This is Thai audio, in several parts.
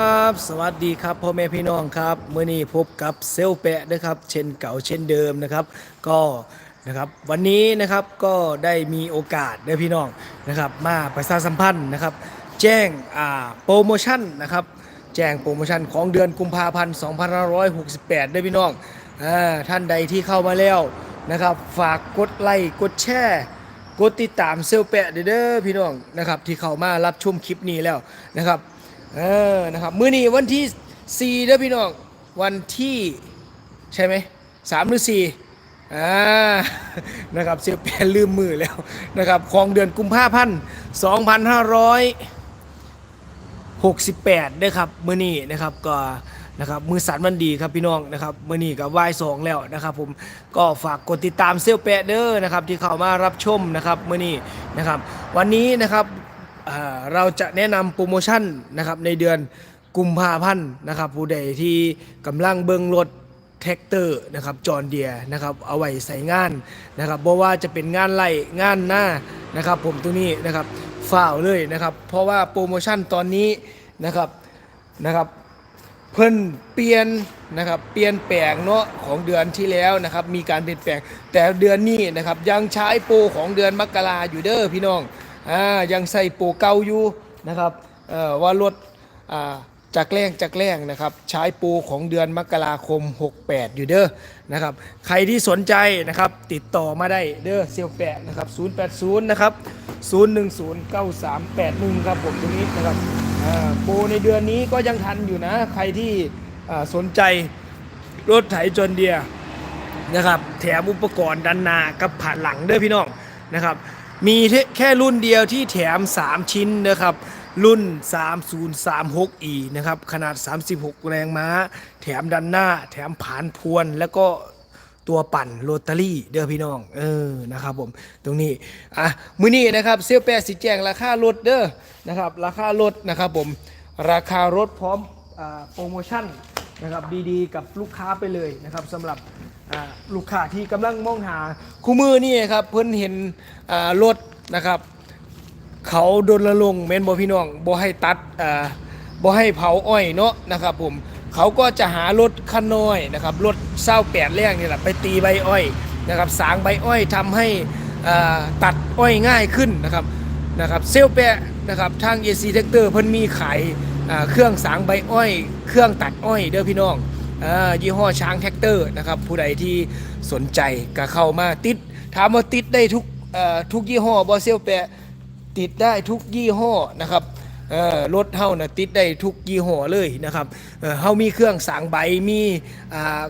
ครับสวัสดีครับพ่อแม่พี่น้องครับเมื่อนี้พบกับเซลแปะนะครับ เช่นเก่าเช่นเดิมนะครับ ก็นะครับวันนี้นะครับก็ได้มีโอกาสเด้อพี่น้องนะครับ มาประชาสัมพันธ์นะครับ แจ้งอ่าโปรโมชั่นนะครับ แจ้งโปรโมชั่นของเดือนกุมภาพันธ์2568เด้อพี่น้องอ่าท่านใดที่เข้ามาแล้วนะครับ ฝากกดไลค์กดแชร์กดติดตามเซลแปะเด้อพี่น้องนะครับ ที่เข้ามารับชมคลิปนี้แล้วนะครับ เออนะครับมื้อนี้วันที่4เด้อพี่น้องวันที่ใช่ไหมสามหรือสี่อ่านะครับเสียแปลลืมมือแล้วนะครับของเดือนกุมภาพันธ์2568ด้วยหกสิบแปดนะครับมื้อนี้นะครับก็นะครับมือสันวันดีครับพี่น้องนะครับมื้อนี้กับวายสองแล้วนะครับผมก็ฝากกดติดตามเซลแปะเด้อนะครับที่เข้ามารับชมนะครับมื้อนี้นะครับวันนี้นะครับ เราจะแนะนำโปรโมชั่นนะครับในเดือนกุมภาพันธ์นะครับผู้ใดที่กำลังเบิ้งรถแท็กเตอร์นะครับจอนเดียนะครับเอาไว้ใส่งานนะครับบ่ว่าจะเป็นงานไล่งานหน้านะครับ ผมตรงนี้นะครับฝ่าวเลยนะครับ เพราะว่าโปรโมชั่นตอนนี้นะครับนะครับเพิ่นเปลี่ยนนะครับเปลี่ยนแปลงเนาะของเดือนที่แล้วนะครับมีการเปลี่ยนแปลงแต่เดือนนี้นะครับยังใช้โปรของเดือนมกราอยู่เด้อพี่น้อง อ่ายังใส่ปรเก่าอยู่นะครับว่ารถจากแรงจากแรงนะครับใช้ปรของเดือนมกราคม 68 อยู่เด้อนะครับใครที่สนใจนะครับติดต่อมาได้เด้อเซลแปะนะครับ080นะครับ0109381ครับผมตรงนี้นะครับปรในเดือนนี้ก็ยังทันอยู่นะ ใครที่สนใจรถไถจนเดียนะครับแถมอุปกรณ์ดันหนากับผ่านหลังเด้อพี่น้องนะครับ มีแค่รุ่นเดียวที่แถม 3 ชิ้นนะครับ รุ่น 3036e นะครับ ขนาด 36 แรงม้า แถมดันหน้า แถมผานพวน แล้วก็ตัวปั่นโรตารี่เด้อพี่น้อง เออนะครับผมตรงนี้อะมือนี้นะครับเซลแปสิแจงราคารถเด้อนะครับ ราคารถนะครับผมราคารถพร้อมอโปรโมชั่นนะครับดีๆ กับลูกค้าไปเลยนะครับสำหรับ อ่าลูกค้าที่กำลังมองหาคู่มือนี่ครับเพิ่นเห็นอ่ารถนะครับ เขาโดนละลงค์แม่นบ่พี่น้องบ่ให้ตัดอ่าบ่ให้เผาอ้อยเนาะนะครับผมเขาก็จะหารถคันน้อยนะครับรถเศร้าแปดแรงนี่แหละไปตีใบอ้อยนะครับสางใบอ้อยทำให้อ่าตัดอ้อยง่ายขึ้นนะครับนะครับเซลแปะนะครับทาง AC Tractor เพิ่นมีขายอ่าเครื่องสางใบอ้อย เครื่องตัดอ้อยเด้อพี่น้อง ยี่ห้อช้างแท็กเตอร์นะครับผู้ใดที่สนใจก็เข้ามาติด ถามว่าติดได้ทุกทุกยี่ห้อบ่เซลแปะติดได้ทุกยี่ห้อนะครับรถเฮานะติดได้ทุกยี่ห้อเลยนะครับเฮามีเครื่องสางใบมี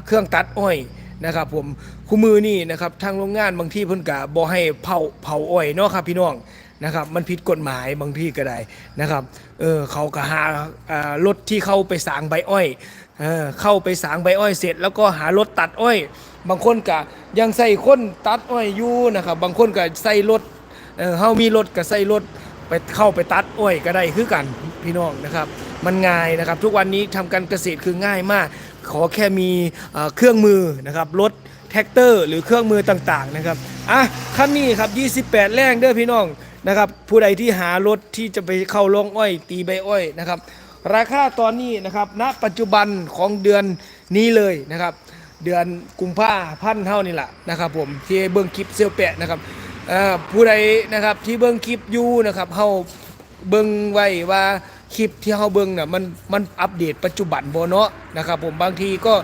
เครื่องตัดอ้อยนะครับผมคู่มือนี่นะครับทางโรงงานบางที่เพิ่นกะบ่ให้เผาเผาอ้อยเนาะครับพี่น้อง นะครับมันผิดกฎหมายบางที่ก็ได้นะครับเออเขาก็หารถที่เข้าไปสางใบอ้อยเออเข้าไปสางใบอ้อยเสร็จ แล้วก็หารถตัดอ้อย บางคนก็ยังใส่คนตัดอ้อยอยู่นะครับบางคนก็ใส่รถเออเฮามีรถก็ใส่รถไปเข้าไปตัดอ้อยก็ได้คือกันพี่น้องนะครับ มันง่ายนะครับ ทุกวันนี้ทำการเกษตรคือง่ายมาก ขอแค่มีเอ่อเครื่องมือนะครับรถแท็กเตอร์ หรือเครื่องมือต่างๆนะครับอะคันนี้ครับ 28 แรงเด้อพี่น้อง นะครับผู้ใดที่หารถที่จะไปเข้าลงอ้อย ตีใบอ้อยนะครับ ราคาตอนนี้นะครับณปัจจุบันของเดือนนี้เลยนะครับ เดือนกุมภาพันธ์เท่านี่แหละนะครับผมที่เบิ้องคลิปเซลแปะนะครับผู้ใดนะครับที่เบิ้องคลิปอยู่นะครับเฮาเบิ้องไว้ว่าคลิปที่เฮาเบิ้องน่ะมันมันอัปเดตปัจจุบันบเนาะนะครับผมบางทีก็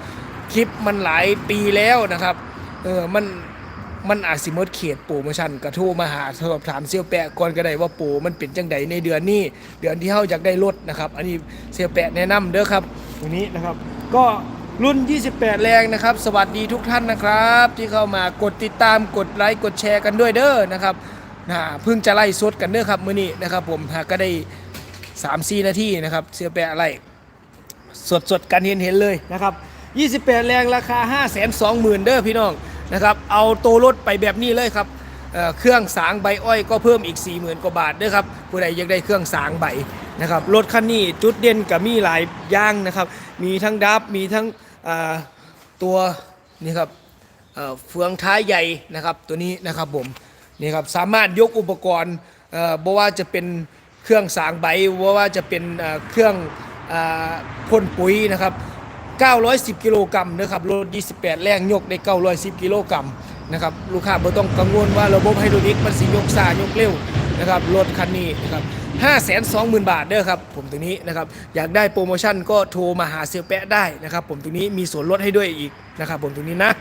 คลิปมันหลายปีแล้วนะครับเออมัน มันอาจสิหมดเขตโปรโมชั่นกระโทรมาหาสอบถามเซียวแปะก่อนก็ได้ว่าโปรมันเป็นจังใดในเดือนนี้เดือนที่เฮาอยากได้ลดนะครับ อันนี้เซียวแปะแนะนำเด้อครับตรงนี้นะครับ ก็รุ่น 28 แรงนะครับ สวัสดีทุกท่านนะครับ ที่เข้ามากดติดตามกดไลค์กดแชร์กันด้วยเด้อนะครับนะเพิ่งจะไล่สดกันเด้อครับมื้อนี้นะครับ ผมหากก็ได้3-4นาทีนะครับเซียวแปะไล่สดสดๆกันเห็นเห็นๆเลยนะครับ 28 แรงราคา 5 2 0 0 0 0เด้อพี่น้อง นะครับเอาโตวรถไปแบบนี้เลยครับเเครื่องสางใบอ้อยก็เพิ่มอีก 40,000 กว่าบาทด้อครับผู้ใดอยากได้เครื่องสางใบนะครับรถคันนี้จุดเด่นกับมีหลายย่างนะครับ มีทั้งดับมีทั้งตัวนี่ครับเเฟืองท้ายใหญ่นะครับตัวนี้นะครับผมนี่ครับสามารถยกอุปกรณ์เอ่อบ่ว่าจะเป็นเครื่องสางใบว่าจะเป็นเครื่องพ่นปุ๋ยนะครับ 910 กิโลกรัมนะครับรถ 28 แรงยกได้ 910 กิโลกรัมนะครับลูกค้าไม่ต้องกังวลว่าระบบไฮดรอลิกมันสิยกซายกเร็วนะครับรถคันนี้นะครับ520,000 บาทเด้อครับผมตรงนี้นะครับอยากได้โปรโมชั่นก็โทรมาหาเซลแปะได้นะครับผมตรงนี้มีส่วนลดให้ด้วยอีกนะครับผมตรงนี้นะ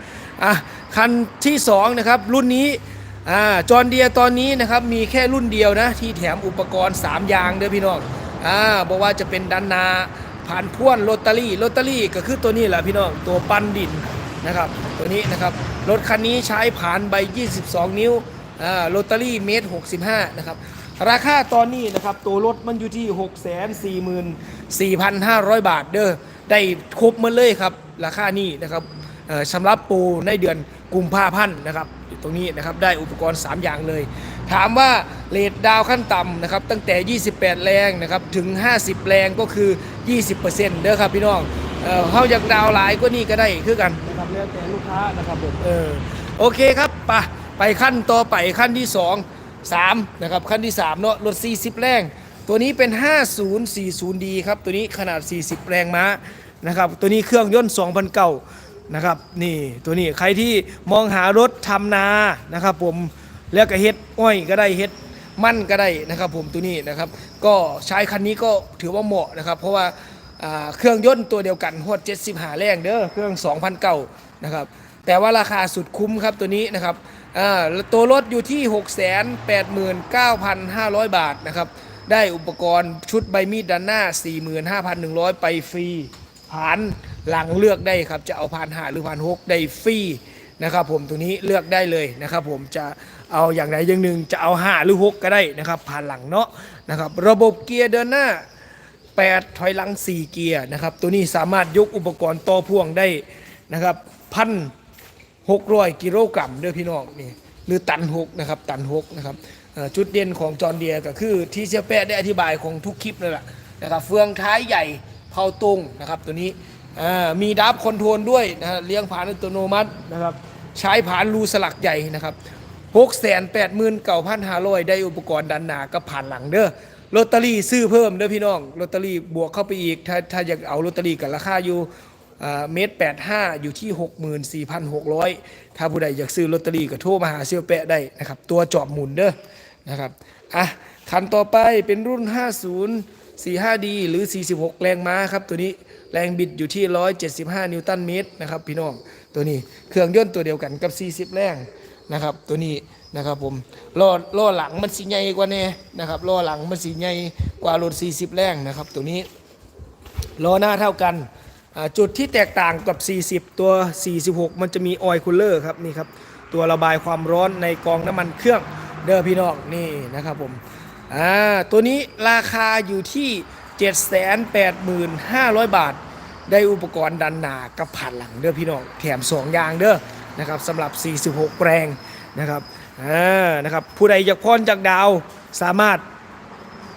อะคันที่2นะครับรุ่นนี้อ่าจอนเดียตอนนี้นะครับมีแค่รุ่นเดียวนะที่แถมอุปกรณ์ 3 อย่างเด้อพี่น้องอ่าบอกว่าจะเป็นดันนา ผ่านพ่วนโรตารี่โรตารี่ก็คือตัวนี้แหละพี่น้องตัวปั้นดินนะครับตัวนี้นะครับรถคันนี้ใช้ผ่านใบ 22 นิ้วอ่าโรตารี่เมตร 65 นะครับ ราคาตอนนี้นะครับ ตัวรถมันอยู่ที่ 644,500 บาทเด้อได้ครบมาเลยครับ ราคานี้นะครับเอ่อสำหรับปูในเดือนกุมภาพันธ์นะครับตรงนี้นะครับได้อุปกรณ์ 3 อย่างเลย ถามว่าเลทดาวขั้นต่ำนะครับตั้งแต่ 28 แรงนะครับถึง 50 แรงก็คือ 20%เด้อครับพี่น้องเอ่อเขาอยากดาวหลายก็นี่ก็ได้คือกัน นะครับแล้วแต่ลูกค้านะครับผม เออโอเคครับไปะไปขั้นต่อไปขั้นที่ 2 3นะครับขั้นที่ 3 เนาะรถ 40 แรง ตัวนี้เป็น 5040D ครับ ตัวนี้ขนาด 40 แรงม้านะครับตัวนี้เครื่องยนต์2,000เก่านะครับนี่ตัวนี้ใครที่มองหารถทำนานะครับผม แล้วก็เฮ็ดอ้อยก็ได้เฮ็ดมั่นก็ได้นะครับผมตัวนี้นะครับ ก็ใช้คันนี้ก็ถือว่าเหมาะนะครับ เพราะว่าเครื่องยนต์ตัวเดียวกันหวด75 แรงเด้อเครื่อง 2,000เก่านะครับแต่ว่าราคาสุดคุ้มครับตัวนี้นะครับตัวรถอยู่ที่ 689,500 บาทนะครับได้อุปกรณ์ชุดใบมีดด้านหน้า 45,100 ไปฟรีผ่านหลังเลือกได้ครับจะเอาผ่านหาหรือผ่านหกได้ฟรีนะครับผมตัวนี้เลือกได้เลยนะครับผมจะ เอาอย่างใดอย่างหนึ่งจะเอาห้าหรือหกก็ได้นะครับผ่านหลังเนาะนะครับระบบเกียร์เดินหน้า 8 ถอยหลัง 4 เกียร์นะครับตัวนี้สามารถยกอุปกรณ์ต่อพ่วงได้นะครับพันหกร้อยกิโลกรัมเด้อพี่น้องนี่หรือตันหกนะครับตันหกนะครับจุดเด่นของจอร์เดียก็คือที่เชฟแปะได้อธิบายของทุกคลิปเลยล่ะนะครับเฟืองท้ายใหญ่เผาตรงนะครับตัวนี้มีดับคอนโทรลด้วยนะฮะเลี้ยงผ่านอัตโนมัตินะครับใช้ผ่านรูสลักใหญ่นะครับ หกแสนแปดหมื่นเก้าพันห้าร้อยได้อุปกรณ์ดันหนากับผ่านหลังเด้อลอตเตอรี่ซื้อเพิ่มเด้อพี่น้องลอตเตอรี่บวกเข้าไปอีก ถ้าถ้าอยากเอาลอตเตอรี่กับราคาอยู่เมตรแปดห้าอยู่ที่หกหมื่นสี่พันหกร้อยถ้าผู้ใดอยากซื้อลอตเตอรี่ก็โทรมาหาเซียวแปะได้นะครับ ตัวจอบหมุนเด้อนะครับอะคันต่อไปเป็นรุ่น 50 45D หรือ 46 แรงม้าครับ ตัวนี้แรงบิดอยู่ที่ 175 นิวตันเมตรนะครับพี่น้องตัวนี้เครื่องยนต์ตัวเดียวกันกับ 40 แรง นะครับ ตัวนี้นะครับผมล้อล้อหลังมันสีใหญ่กว่าแน่นะครับล้อหลังมันสีใหญ่กว่ารถ 40 แรงนะครับ ตัวนี้ล้อหน้าเท่ากันจุดที่แตกต่างกับ 40 ตัว 46 มันจะมีออยล์คูลเลอร์ครับนี่ครับตัวระบายความร้อนในกองน้ำมันเครื่องเด้อพี่น้องนี่นะครับผมอ่าตัวนี้ราคาอยู่ที่ 785,000 บาท ได้อุปกรณ์ดันหนากับผ่านหลังเด้อพี่น้องแถมสองอย่างเด้อ นะครับสำหรับ 46 แปลงนะครับอ่านะครับผู้ใดอยากพรจากดาวสามารถ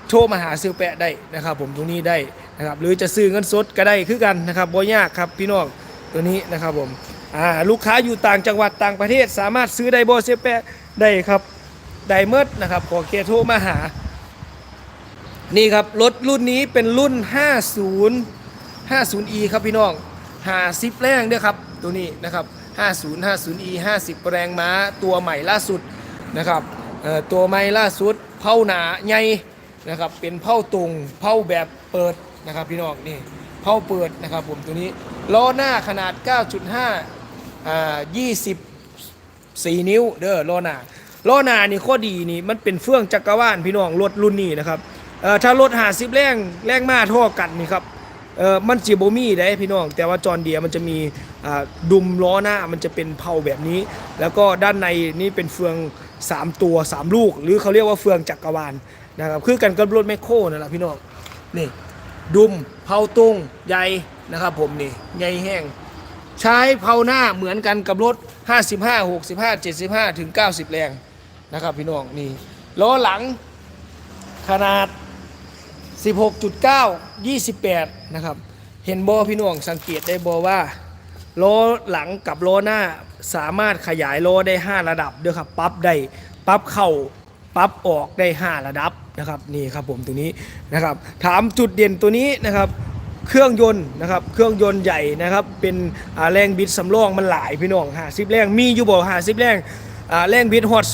โทรมาหาซื้อแปะได้นะครับ ผมตรงนี้ได้นะครับหรือจะซื้อเงินสดก็ได้คือกันนะครับบ่ยากครับพี่น้องตัวนี้นะครับผมอ่าลูกค้าอยู่ต่างจังหวัดต่างประเทศ สามารถซื้อได้บ่เสียแปะได้ครับได้เมดนะครับขอแค่โทรมาหา นี่ครับรถรุ่นนี้เป็นรุ่น 50 50e ครับพี่น้อง50แรงด้วยครับตัวนี้นะครับ 50 50e 50 แรงม้าตัวใหม่ล่าสุดนะครับตัวใหม่ล่าสุดเผาหนาใหญ่นะครับเป็นเผาตรงเผาแบบเปิดนะครับพี่น้องนี่เผาเปิดนะครับผมตัวนี้ล้อหน้าขนาด 9.5อ่า20 4นิ้วเด้อล้อหน้าล้อหน้านี่ข้อดีนี่มันเป็นเฟื่องจักรวาลพี่น้องรถรุ่นนี้นะครับถ้ารถหาสิบแรงแรงมาท่อกันนี่ครับ เออมันจีโบมี่ได้พี่น้อง แต่ว่าจอนเดียมันจะมีดุมล้อหน้ามันจะเป็นเผาแบบนี้ แล้วก็ด้านในนี่เป็นเฟือง 3 ตัว 3 ลูก หรือเขาเรียกว่าเฟืองจักรวาลนะครับคือกันกับรถแมคโครนั่นแหละพี่น้องนี่ดุมเผาตรงใหญ่นะครับผมนี่ใหญ่แห้ง ใช้เผาหน้าเหมือนกันกับรถ 55 65 75 ถึง 90 แรงนะครับพี่น้องนี่ล้อหลังขนาด 16.9 28 นะครับ เห็นบอพี่น้องสังเกตได้บอว่าล้อหลังกับล้อหน้าสามารถขยายล้อได้ 5 ระดับด้อครับปรับได้ปรับเข้าปรับออกได้ 5 ระดับนะครับนี่ครับผมตัวนี้นะครับ ถามจุดเด่นตัวนี้นะครับ เครื่องยนต์นะครับเครื่องยนต์ใหญ่นะครับเป็นแรงบิดสำรองมันหลายพี่น้อง50แรงมีอยู่บ่50แรงแรงบิดฮอด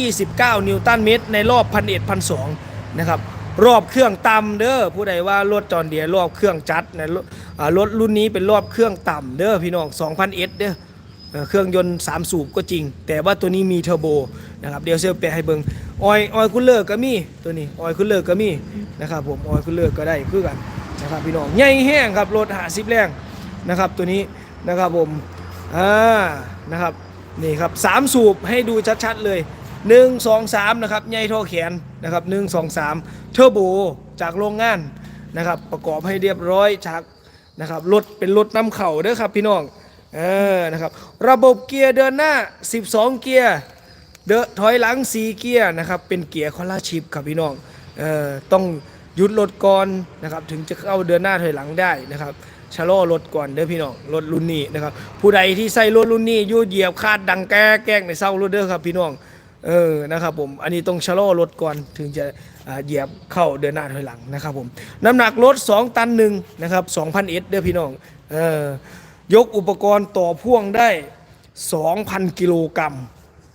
229 นิวตันเมตรในรอบ1 1 0 0 2นะครับ รอบเครื่องต่ำเด้อผู้ใดว่ารถจอนเดียรอบเครื่องจัดนะรถรุ่นนี้เป็นรอบเครื่องต่ำเด้อพี่น้อง2,000เอสเด้อเครื่องยนต์ 3 สูบก็จริง แต่ว่าตัวนี้มีเทอร์โบนะครับเดี๋ยวเซลแปให้เบิงออยออยคูลเลอร์ก็มีตัวนี้ออยคูลเลอร์ก็มีนะครับผมออยคูลเลอร์ก็ได้คือกันนะครับพี่น้องใหญ่แห้งครับรถหาสิบแรงนะครับตัวนี้นะครับผมอ่านะครับนี่ครับสามสูบให้ดูชัดๆเลย 1 2 3นะครับใหญ่เท่อแขนนะครับ1 2 3 เทอร์โบจากโรงงานนะครับ ประกอบให้เรียบร้อยจากนะครับรถเป็นรถน้ำเข่าเด้อครับพี่น้องเออนะครับระบบเกียร์เดินหน้า 12 เกียร์เดถอยหลัง 4 เกียร์นะครับเป็นเกียร์คอลลาชิพครับพี่น้องเออต้องหยุดรถก่อนนะครับถึงจะเข้าเดินหน้าถอยหลังได้นะครับชะลอรถก่อนเด้อพี่น้องรถรุ่นนี้นะครับผู้ใดที่ใส่รถรุ่นนี้อยูเหยียบคาดดังแก้แก้งในเศร้ารถเด้อครับพี่น้อง เออนะครับผมอันนี้ต้องชะลอรถก่อนถึงจะเหยียบเข้าเดินหน้าถอยหลังนะครับผมน้ำหนักรถ 2 ตันหนึ่งนะครับ2,000เอสเด้อพี่น้องเออยกอุปกรณ์ต่อพ่วงได้ 2,000 กิโลกรัม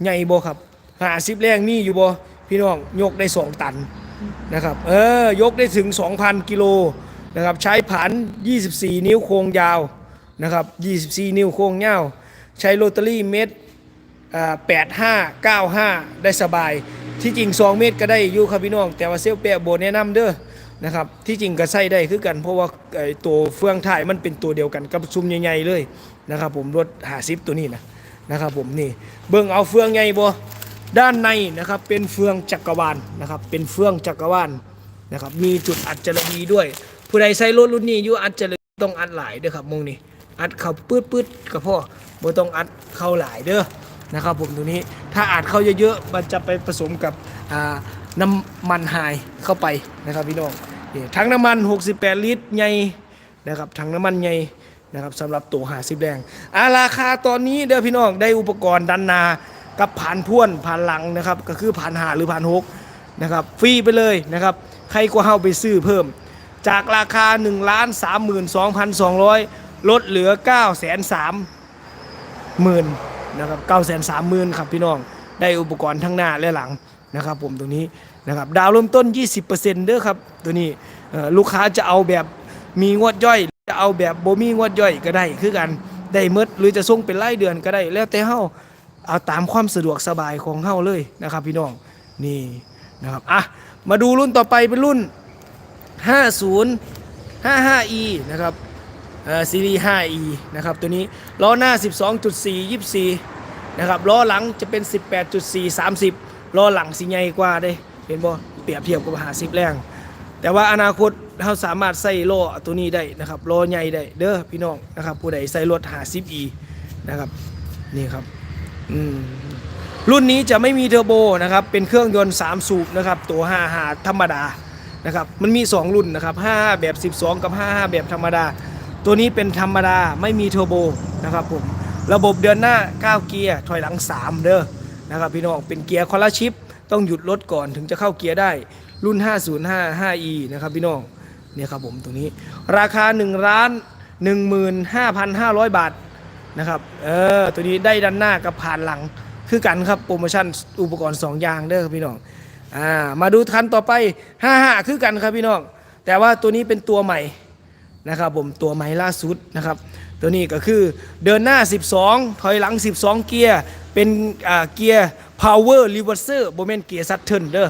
ใหญ่บ่ครับหาสิบแรงนี่อยู่บ่พี่น้องยกได้ 2 ตันนะครับเออยกได้ถึง 2,000 กิโลนะครับใช้ผัน 24 นิ้วโค้งยาวนะครับ24 นิ้วโค้งยาว ใช้โรตารี่เม็ด แปดห้าเก้าห้าได้สบาย ที่จริง2เมตรก็ได้อยู่ครับพี่น้อง แต่ว่าเซลลแปะโบแนะนำเด้อนะครับที่จริงก็ใส่ได้คือกัน เพราะว่าตัวเฟืองถ่ายมันเป็นตัวเดียวกันกับซุ้มใหญ่ๆเลยนะครับผมรถหาซิปตัวนี้นะนะครับผมนี่เบิ่งเอาเฟืองใหญ่บ่ด้านในนะครับเป็นเฟืองจักรวาลนะครับเป็นเฟืองจักรวาลนะครับมีจุดอัดจรดีด้วย ผู้ใดใส่รถรุ่นนี้อยู่อัดจรดีต้องอัดหลายเด้อครับมงนี่อัดเขาปืดปืดๆก็พอบ่ต้องอัดเข้าหลายเด้อ นะครับผมตรงนี้ถ้าอาจเข้าเยอะๆมันจะไปผสมกับน้ำมันไฮเข้าไปนะครับพี่น้องนี่ถังน้ำมัน 68 ลิตรใหญ่นะครับถังน้ำมันใหญ่นะครับสำหรับตัวหาสิบแรงอาราคาตอนนี้เด้อพี่น้องได้อุปกรณ์ดันนากับผ่านพ่วนผ่านหลังนะครับก็คือผ่านหาหรือผ่านหกนะครับฟรีไปเลยนะครับใครก็เข้าไปซื้อเพิ่ม จากราคา 1 3 2 2 0 0 ลดเหลือ 9 3 0 0 0หมื่ นะครับเก้าแสนสามหมื่นครับพี่น้องได้อุปกรณ์ทั้งหน้าและหลังนะครับผมตรงนี้นะครับดาวเริ่มต้น 20%เด้อครับตัวนี้ลูกค้าจะเอาแบบมีงวดย่อย จะเอาแบบโบมีงวดย่อยก็ได้คือกันได้เมดหรือจะส่งเป็นรายเดือนก็ได้แล้วแต่เฮาเอาตามความสะดวกสบายของเฮาเลยนะครับพี่น้องนี่นะครับอะมาดูรุ่นต่อไปเป็นรุ่น 50 55e นะครับ ซีรีส์ 5e นะครับตัวนี้ล้อหน้า 12.4 24 นะครับล้อหลังจะเป็น 18.4 30ล้อหลังสิใหญ่กว่าเด้เห็นบ่เปรียบเทียบกับ50แรง แต่ว่าอนาคตเราสามารถใส่ล้อตัวนี้ได้นะครับล้อใหญ่ได้เด้อพี่น้องนะครับผู้ใดใส่รถ 50e นะครับนี่ครับอืมรุ่นนี้จะไม่มีเทอร์โบนะครับ เป็นเครื่องยนต์ 3 สูบนะครับ ตัว 55 ธรรมดา นะครับ มันมี 2 รุ่นนะครับ55แบบ 12 กับ 55 แบบธรรมดา ตัวนี้เป็นธรรมดาไม่มีเทอร์โบนะครับผมระบบเดินหน้า 9 เกียร์ถอยหลัง 3 เด้อนะครับพี่น้องเป็นเกียร์คอลลาชิป ต้องหยุดรถก่อนถึงจะเข้าเกียร์ได้รุ่น 505 5e นะครับพี่น้องเนี่ยครับผมตรงนี้ราคา1ล้าน15,500 บาทนะครับเออตัวนี้ได้ด้านหน้ากับผ่านหลังคือกันครับโปรโมชั่นอุปกรณ์ 2 อย่างเด้อครับพี่น้องอ่ามาดูคันต่อไป 55 คือกันครับพี่น้องแต่ว่าตัวนี้เป็นตัวใหม่ นะครับผมตัวใหม่ล่าสุดนะครับตัวนี้ก็คือเดินหน้า 12 ถอยหลัง 12 เกียร์เป็นเกียร์ power reverser โบแมนเกียร์ซัตเทิลเด้อ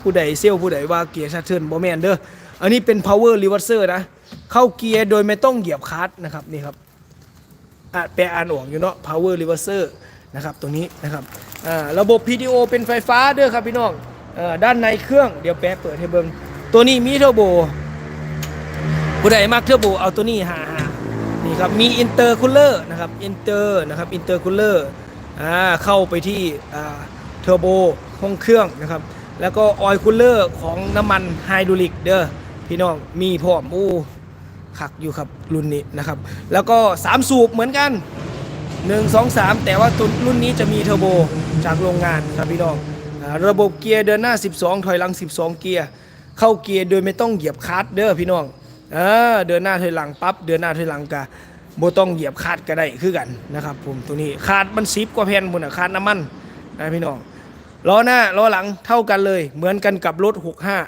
ผู้ใดเซลผู้ใดว่าเกียร์ซัตเทิลโบแมนเด้ออันนี้เป็น power reverser นะเข้าเกียร์โดยไม่ต้องเหยียบคลัตช์นะครับนี่ครับแปลอ่านออกอยู่เนาะ power reverser นะครับตรงนี้นะครับระบบ PDO เป็นไฟฟ้าเด้อครับพี่น้องอด้านในเครื่องเดี๋ยวแปะเปิดให้เบิ่งตัวนี้มีเทอร์โบ ผู้ใดมักเทอร์โบเอาตัวนี้หานี่ครับมีอินเตอร์คูลเลอร์นะครับอินเตอร์นะครับอินเตอร์คูลเลอร์อ่าเข้าไปที่อ่าเทอร์โบห้องเครื่องนะครับ แล้วก็ออยล์คูลเลอร์ของน้ำมันไฮดรอลิกเด้อพี่น้องมีพร้อมโอ้ขักอยู่ครับรุ่นนี้นะครับ แล้วก็ 3 สูบเหมือนกัน 1 2 3 แต่ว่าตัวรุ่นนี้จะมีเทอร์โบจากโรงงานครับพี่น้องระบบเกียร์เดินหน้า 12 ถอยหลัง 12 เกียร์ เข้าเกียร์โดยไม่ต้องเหยียบคลัตช์เด้อพี่น้อง เออเดินหน้าถอยหลังปั๊บเดินหน้าถอยหลังกะโบต้องเหยียบคาดก็ได้คือกันนะครับ ผมตัวนี้คาดมันซิบกว่าแผ่นบนอะคาดน้ำมันนะพี่น้องล้อหน้าล้อหลังเท่ากันเลย เหมือนกันกับรถ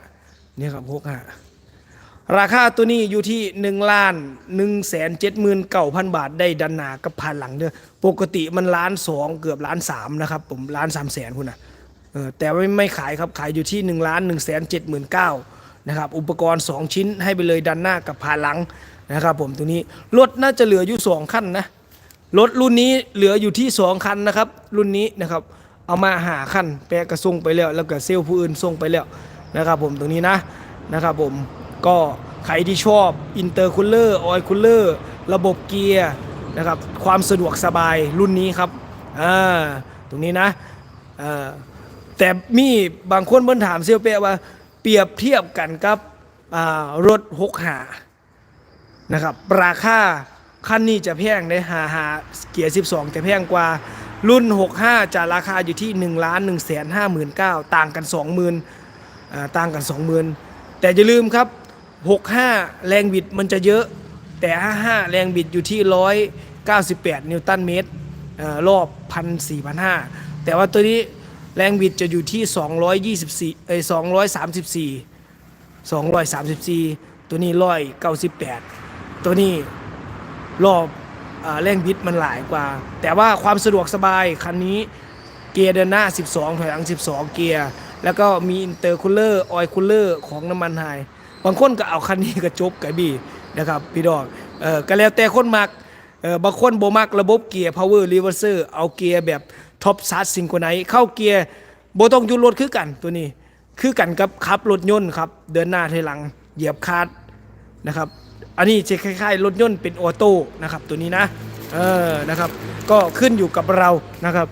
65เนี่ยครับ65 ราคาตัวนี้อยู่ที่1ล้าน1แสน7หมื่นเก้าพันบาทได้ดันหนากับผ่านหลังเด้อปกติมันล้านสองเกือบล้านสามนะครับผมล้านสามแสนคุณนะเออแต่ไม่ไม่ขายครับขายอยู่ที่1ล้าน1แสน7หมื่นเก้า นะครับอุปกรณ์ 2 ชิ้นให้ไปเลยดันหน้ากับผ่านหลังนะครับผมตัวนี้รถน่าจะเหลืออยู่สองคันนะรถรุ่นนี้เหลืออยู่ที่สองคันนะครับ รุ่นนี้นะครับเอามาหาคันแปะกระส่งไปแล้ว แล้วก็เซลล์ผู้อื่นส่งไปแล้วนะครับผมตรงนี้นะนะครับผมก็ใครที่ชอบอินเตอร์คูลเลอร์ออยคูลเลอร์ระบบเกียร์นะครับความสะดวกสบายรุ่นนี้ครับอ่าตรงนี้นะอ่าแต่มีบางคนเพิ่นถามเซียวเปะว่า เปรียบเทียบกันกับรถหกหานะครับราคาคันนี้จะแพงได้หาหาเกียร์ 12 จะแพงกว่ารุ่น 65 จะราคาอยู่ที่ 1 ล้าน1แสน5 9 0 0ต่างกัน 20,000อ่าต่างกัน 20,000 แต่อย่าลืมครับ 65 แรงบิดมันจะเยอะ แต่ 55 แรงบิดอยู่ที่ 198 นิวตันเมตรเอ่อรอบ 1,400แต่ว่าตัวนี้ แรงบิดจะอยู่ที่ 224เอ้ย234 234 ตัวนี้198ตัวนี้รอบอแรงบิดมันหลายกว่า แต่ว่าความสะดวกสบายคันนี้เกียร์เดินหน้า 12 ถอยหลัง 12 เกียร์ แล้วก็มีอินเตอร์คูลเลอร์ออยคูลเลอร์ของน้ำมันไฮบางคนก็เอาคันนี้ก็จบกับบี้นะครับพี่ดอกเออก็แล้วแต่คนมักเออบางคนโบมักระบบเกียร์ power reverser เอาเกียร์แบบ ท็อปซ r ร์ซิงโครไนเข้าเกียร์บต้องยุดรถคือกันตัวนี้ คือกันกับขับรถยนต์ครับ เดินหน้าถอยหลัง เหยียบคลัดนะครับ อันนี้จะคล้ายๆ รถยนต์เป็นออโต้นะครับตัวนี้นะ เออ นะครับ ก็ขึ้นอยู่กับเรานะครับ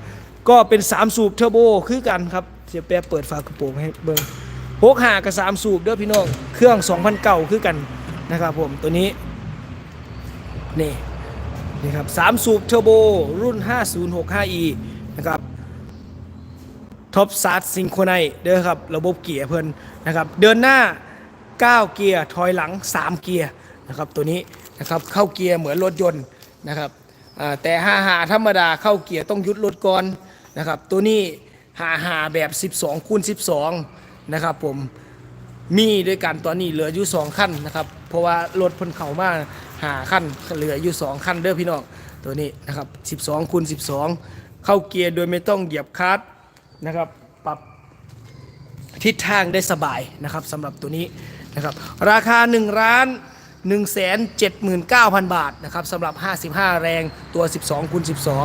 ก็เป็น 3 สูบเทอร์โบคือกันครับเสียแปรเปิดฝากระโปรงให้เบิ้งพกหากับ3สูบเด้อพี่น้อง เครื่อง2,000เก่าคือกันนะครับผมตัวนี้ นี่นี่ครับ3สูบเทอร์โบรุ่น 5065e นะครับ ท็อปซาร์ซิงโครไนเด้อครับ ระบบเกียร์เพิ่นนะครับ เดินหน้า 9 เกียร์ถอยหลัง 3 เกียร์นะครับตัวนี้นะครับเข้าเกียร์เหมือนรถยนต์นะครับแต่หาหาธรรมดาเข้าเกียร์ต้องยุดรถก่อนนะครับตัวนี้หาหาแบบ 12คูณ12นะครับผมมีด้วยกันตอนนี้เหลืออยู่2ขั้นนะครับเพราะว่ารถพิ่นเข้ามาหาขั้นเหลืออยู่2ขั้นเด้อพี่น้องตัวนี้นะครับ12คูณ12 เข้าเกียร์โดยไม่ต้องเหยียบคลัตช์ นะครับปรับทิศทางได้สบายนะครับสำหรับตัวนี้นะครับราคา1ล้าน1 7 9 0 0 0 บาทนะครับสำหรับ 55 แรงตัว 12คูณ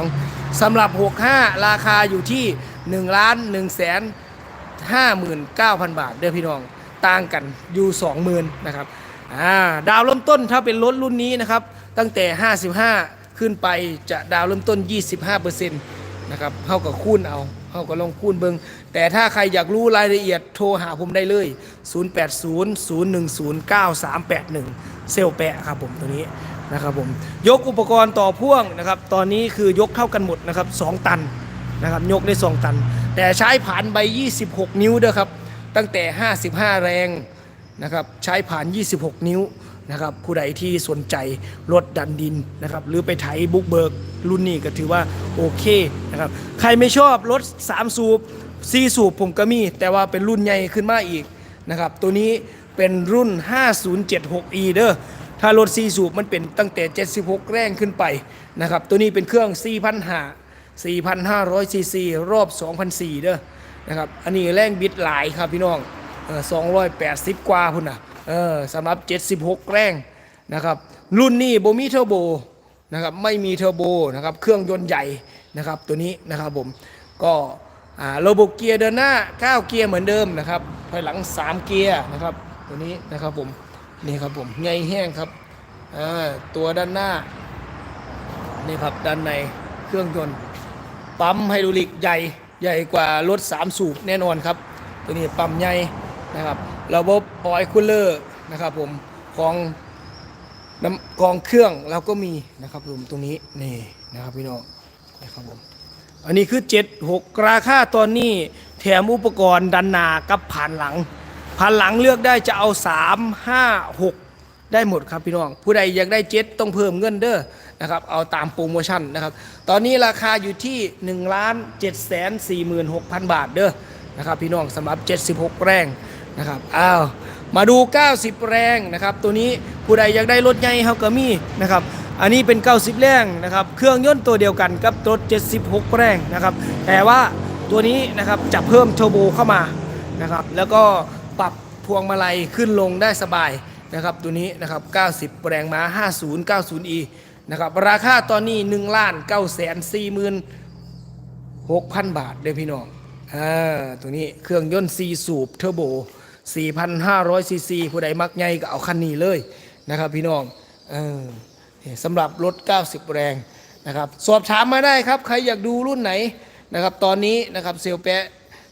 12สำหรับ 65 ราคาอยู่ที่ 1 ล้าน 1 5 9 0 0 0บาทเด้อพี่น้องต่างกันอยู่ 20,000นะครับาดาวเริ่มต้นถ้าเป็นรถรุ่นนี้นะครับ ตั้งแต่ 55 ขึ้นไปจะดาวเริ่มต้น 25%นะครับเท่ากับคูณเอา เขาก็ลองคูณเบิงแต่ถ้าใครอยากรู้รายละเอียดโทรหาผมได้เลย 0800109381 เซลแปะครับผมตัวนี้นะครับผมยกอุปกรณ์ต่อพ่วงนะครับ ตอนนี้คือยกเท่ากันหมดนะครับ 2 ตันนะครับยกได้ 2 ตัน แต่ใช้ผ่านใบ 26 นิ้วด้อครับ ตั้งแต่ 55 แรงนะครับใช้ผ่าน 26 นิ้ว นะครับผู้ใดที่สนใจรถดันดินนะครับหรือไปไถบุกเบิกรุ่นนี้ก็ถือว่าโอเคนะครับใครไม่ชอบรถ 3 สูบ4สูบผมก็มี แต่ว่าเป็นรุ่นใหญ่ขึ้นมาอีกนะครับตัวนี้เป็นรุ่น 5076e เด้อถ้ารถ4สูบมันเป็นตั้งแต่ 76 แรงขึ้นไปนะครับตัวนี้เป็นเครื่อง 4,500 4,500ซีซีรอบ2,400เด้อนะครับอันนี้แรงบิดหลายครับพี่น้องเออ280 กว่าพุ่นน่ะ เออสำหรับ 76 แรงนะครับ รุ่นนี้โบมีเทอร์โบนะครับไม่มีเทอร์โบนะครับเครื่องยนต์ใหญ่นะครับตัวนี้นะครับผมก็อ่าระบบเกียร์เดินหน้า 9 เกียร์เหมือนเดิมนะครับถอยหลัง 3 เกียร์นะครับตัวนี้นะครับผมนี่ครับผมใหญ่แห้งครับตัวด้านหน้านี่ครับด้านในเครื่องยนต์ปั๊มไฮดรอลิกใหญ่ใหญ่กว่ารถ 3 สูบแน่นอนครับ ตัวนี้ปั๊มใหญ่ นะครับระบบออยล์คูลเลอร์นะครับผมของน้ำกองเครื่องเราก็มีนะครับผมตรงนี้นี่นะครับพี่น้องนะครับผมอันนี้คือ 76 ราคาตอนนี้แถมอุปกรณ์ดันนากับผ่านหลัง ผ่านหลังเลือกได้จะเอา 3 5 6 ได้หมดครับพี่น้อง ผู้ใดอยากได้เจ็ตต้องเพิ่มเงินเด้อนะครับเอาตามโปรโมชั่นนะครับตอนนี้ราคาอยู่ที่1ล้าน7แสน46,000 บาทเด้อนะครับพี่น้องสำหรับ 76 แรง นะครับอ้าวมาดู 90 แรงนะครับตัวนี้ผู้ใดอยากได้รถใหญ่เฮาก็มีนะครับอันนี้เป็น 90 แรงนะครับเครื่องยนต์ตัวเดียวกันกับรถ 76 แรงนะครับแต่ว่าตัวนี้นะครับจะเพิ่มเทอร์โบเข้ามานะครับแล้วก็ปรับพวงมาลัยขึ้นลงได้สบายนะครับตัวนี้นะครับ 90 แรงม้า 5090e นะครับราคาตอนนี้1ล้าน9แสน4หมื่น6,000 บาทเด้อพี่น้องอ่าตัวนี้เครื่องยนต์4สูบเทอร์โบ 4,500ซีซีผู้ใดมักใหญ่ก็เอาคันนี้เลยนะครับ พี่น้องเออสำหรับรถ 90 แรงนะครับ สอบถามมาได้ครับ ใครอยากดูรุ่นไหนนะครับ ตอนนี้นะครับเซลแปะ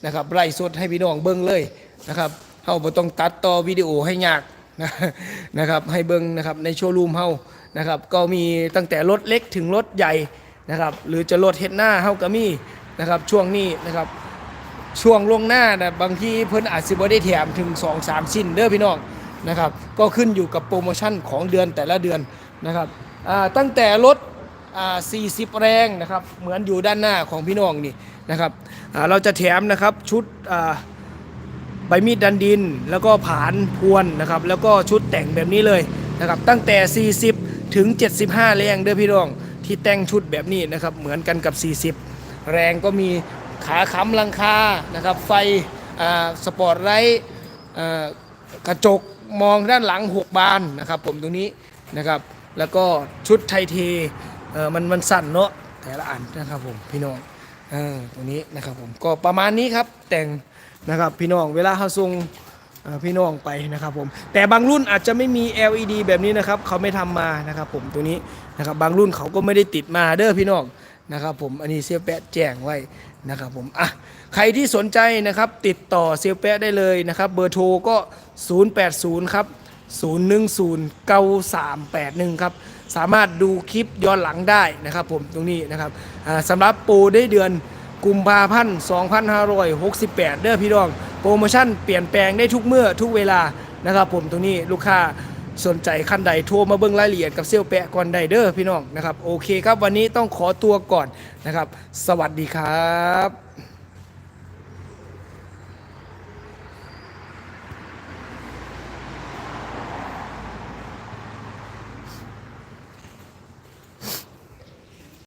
นะครับไล่สดให้พี่น้องเบิ้งเลยนะครับเฮาบ่ต้องตัดต่อวิดีโอให้ยากนะนะครับให้เบิ้งนะครับในโชว์รูมเฮานะครับก็มีตั้งแต่รถเล็กถึงรถใหญ่นะครับหรือจะลดเฮดหน้าเฮาก็มีนะครับช่วงนี้นะครับ ช่วงลวงหน้านะบางทีเพิ่นอาจสิบ่ได้แถมถึง 2 3 ชิ้นเด้อพี่น้องนะครับก็ขึ้นอยู่กับโปรโมชั่นของเดือนแต่ละเดือนนะครับตั้งแต่รถ40 แรงนะครับเหมือนอยู่ด้านหน้าของพี่น้องนี่นะครับเราจะแถมนะครับชุดใบมีดดันดิน แล้วก็ผานพวนนะครับแล้วก็ชุดแต่งแบบนี้เลยนะครับตั้งแต่ 40 ถึง 75 แรงเด้อพี่น้องที่แต่งชุดแบบนี้นะครับเหมือนกันกับ 40 แรงก็มี ขาค้ำลังคานะครับไฟสปอร์ตไลท์กระจกมองด้านหลัง 6 บานนะครับผมตรงนี้นะครับแล้วก็ชุดไทเทมันมันสั่นเนาะแต่ละอันนะครับผมพี่น้องอตรงนี้นะครับผมก็ประมาณนี้ครับแต่งนะครับพี่น้องเวลาเขาส่งพี่น้องไปนะครับผมแต่บางรุ่นอาจจะไม่มี LED แบบนี้นะครับเขาไม่ทำมานะครับผมตัวนี้นะครับบางรุ่นเขาก็ไม่ได้ติดมาเด้อพี่น้องนะครับผมอันนี้เซียแปะแจ้งไว้ นะครับผมอะใครที่สนใจนะครับติดต่อเซียวแปะได้เลยนะครับ เบอร์โทรก็ 080 ครับ 0109381 ครับ สามารถดูคลิปย้อนหลังได้นะครับผมตรงนี้นะครับสำหรับปรได้เดือนกุมภาพันธ์2568 เด้อพี่น้อง โปรโมชั่นเปลี่ยนแปลงได้ทุกเมื่อทุกเวลานะครับผมตรงนี้ลูกค้า สนใจขั้นใดโทรมาเบิ้งรายละเอียดกับเซลลแปะก่อนไดเด้อพี่น้องนะครับโอเคครับวันนี้ต้องขอตัวก่อนนะครับ สวัสดีครับ